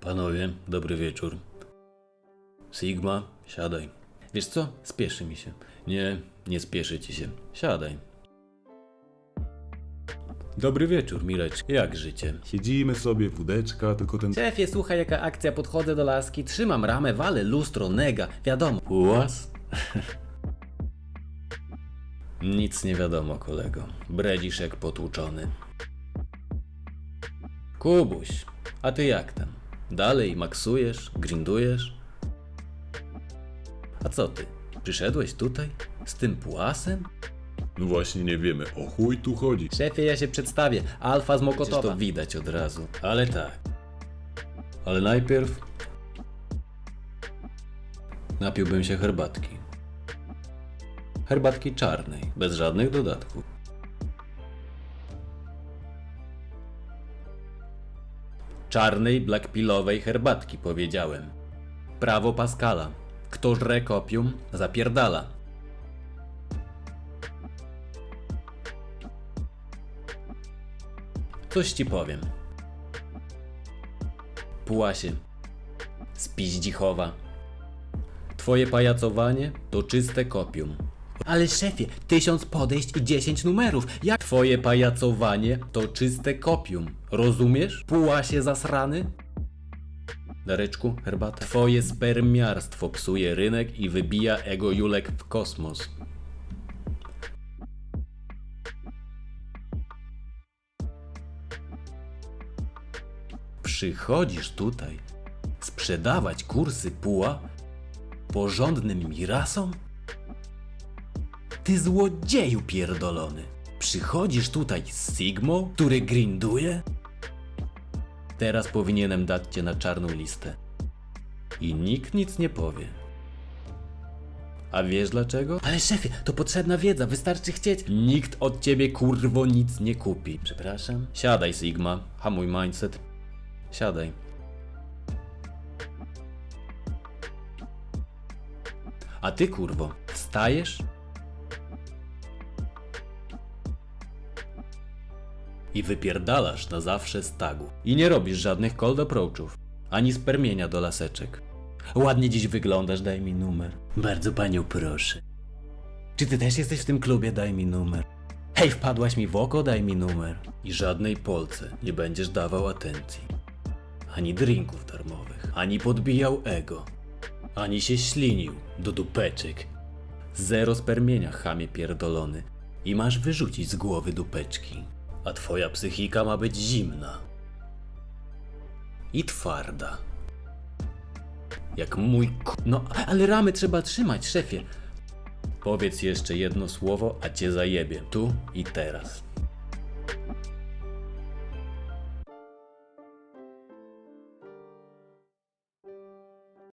Panowie, dobry wieczór. Sigma, siadaj. Wiesz co? Spieszy mi się. Nie, nie spieszy ci się. Siadaj. Dobry wieczór, Mireczki. Jak życie? Siedzimy sobie, wódeczka, tylko ten... Szefie, słuchaj jaka akcja, podchodzę do laski, trzymam ramę, walę, lustro, nega, wiadomo. Pułas? Nic nie wiadomo, kolego. Bredzisz jak potłuczony. Kubuś, a ty jak tam? Dalej maksujesz, grindujesz? A co ty? Przyszedłeś tutaj? Z tym pułasem? No właśnie nie wiemy, o chuj tu chodzi. Szefie, ja się przedstawię. Alfa z Mokotowa. to widać od razu. Ale tak. Ale najpierw... Napiłbym się herbatki. Herbatki czarnej, bez żadnych dodatków. Czarnej, blackpillowej herbatki, powiedziałem. Prawo Pascala. Kto żre kopium, zapierdala. Coś ci powiem. Pułasie. Spiździchowa. Twoje pajacowanie to czyste kopium. Ale szefie, tysiąc podejść i dziesięć numerów. Jak twoje pajacowanie to czyste kopium. Rozumiesz? Pułasie zasrany? Dareczku, herbata. Twoje spermiarstwo psuje rynek i wybija ego Julek w kosmos. Przychodzisz tutaj sprzedawać kursy puła porządnym mirasom? Ty złodzieju pierdolony. Przychodzisz tutaj z Sigmą, który grinduje? Teraz powinienem dać cię na czarną listę. I nikt nic nie powie. A wiesz dlaczego? Ale szefie, to potrzebna wiedza, wystarczy chcieć. Nikt od ciebie kurwo nic nie kupi. Przepraszam? Siadaj, Sigma. Hamuj mindset. Siadaj. A ty kurwo, wstajesz? I wypierdalasz na zawsze z tagu. I nie robisz żadnych cold approachów, ani spermienia do laseczek. Ładnie dziś wyglądasz, daj mi numer. Bardzo panią proszę. Czy ty też jesteś w tym klubie, daj mi numer. Hej, wpadłaś mi w oko, daj mi numer. I żadnej Polce nie będziesz dawał atencji. Ani drinków darmowych, ani podbijał ego, ani się ślinił do dupeczek. Zero spermienia, chamie pierdolony. I masz wyrzucić z głowy dupeczki. A twoja psychika ma być zimna. I twarda. Jak mój k... No, ale ramy trzeba trzymać, szefie. Powiedz jeszcze jedno słowo, a cię zajebie. Tu i teraz.